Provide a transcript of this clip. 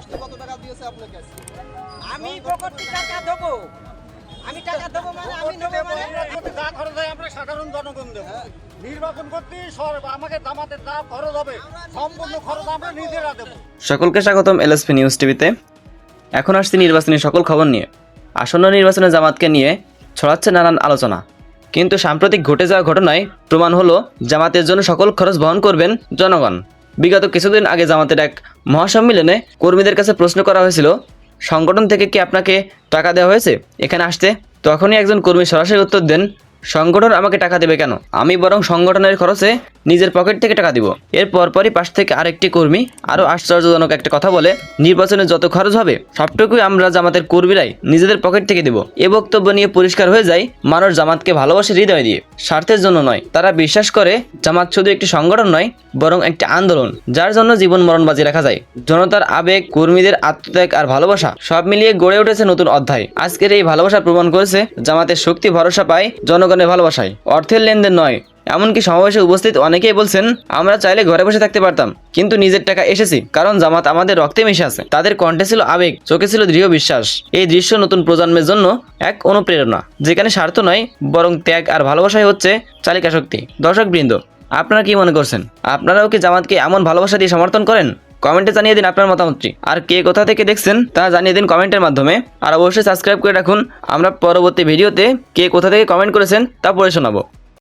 আসতে কত টাকা দিয়েছে আপনাকে? আমি পকেট টাকা দেবো। আমি টাকা দেবো মানে আমি নেব মানে যা খরচ হয় আমরা সাধারণ জনগণ দেব। নির্বাচন করতে আমাকে জামাতে যা খরচ হবে সম্পূর্ণ খরচ আমরা নিজেরা দেবো। সকলকে স্বাগতম এলএসপি নিউজ টিভিতে। এখন আসছি নির্বাচনী সকল খবর নিয়ে। আসন্ন নির্বাচনে জামাতকে নিয়ে ছড়াচ্ছে নানান আলোচনা। কিন্তু সাম্প্রতিক ঘটে যাওয়া ঘটনায় প্রমাণ হলো জামাতের জন্য সকল খরচ বহন করবেন জনগণ। বিগত কিছুদিন আগে জামাতের এক মহাসম্মিলনে কর্মীদের কাছে প্রশ্ন করা হয়েছিল, সংগঠন থেকে কি আপনাকে টাকা দেওয়া হয়েছে? এখানে আসতে। তখনই একজন কর্মী সরাসরি উত্তর দেন সংগঠন আমাকে টাকা দেবে কেন? আমি বরং সংগঠনের খরচে নিজের পকেট থেকে টাকা দিব। এর পরপরই পাশ থেকে আরেকটি কর্মী আরও আশ্চর্যজনক একটা কথা বলে, নির্বাচনে যত খরচ হবে, সবটুকুই আমরা জামাতের কর্মীরাই নিজেদের পকেট থেকে দিব। এ বক্তব্য নিয়ে পরিষ্কার হয়ে যায় মানুষ জামাতকে ভালোবাসে হৃদয় দিয়ে। স্বার্থের জন্য নয়, তারা বিশ্বাস করে জামাত শুধু একটি সংগঠন নয়, বরং একটি আন্দোলন, যার জন্য জীবন মরণ বাজি রাখা যায়। জনতার আবেগ, কর্মীদের আত্মত্যাগ আর ভালোবাসা সব মিলিয়ে গড়ে উঠেছে নতুন অধ্যায়। আজকের এই ভালোবাসা প্রমাণ করেছে জামাতের শক্তি, ভরসা পায় জনগণের ভালোবাসায়। অর্থের লেনদেন নয়। এমনকি সমাবেশে উপস্থিত অনেকেই বলছেন, আমরা চাইলে ঘরে বসে থাকতে পারতাম। কিন্তু নিজের টাকা এসেছি, কারণ জামাত আমাদের রক্তে মিশে আছে। তাদের কণ্ঠে ছিল আবেগ, চোখে ছিল দৃঢ় বিশ্বাস। এই দৃশ্য নতুন প্রজন্মের জন্য এক অনুপ্রেরণা, যেখানে স্বার্থ নয়, বরং ত্যাগ আর ভালোবাসাই হচ্ছে চালিকা শক্তি দর্শক বৃন্দ আপনারা কি মনে করছেন? আপনারাও কি জামাতকে এমন ভালোবাসা দিয়ে সমর্থন করেন? কমেন্টে জানিয়ে দিন আপনার মতামতটি। আর কে কোথা থেকে দেখছেন, তা জানিয়ে দিন কমেন্টের মাধ্যমে। আর অবশ্যই সাবস্ক্রাইব করে রাখুন। আমরা পরবর্তী ভিডিওতে কে কোথা থেকে কমেন্ট করেছেন, তা পড়ে শোনাবো।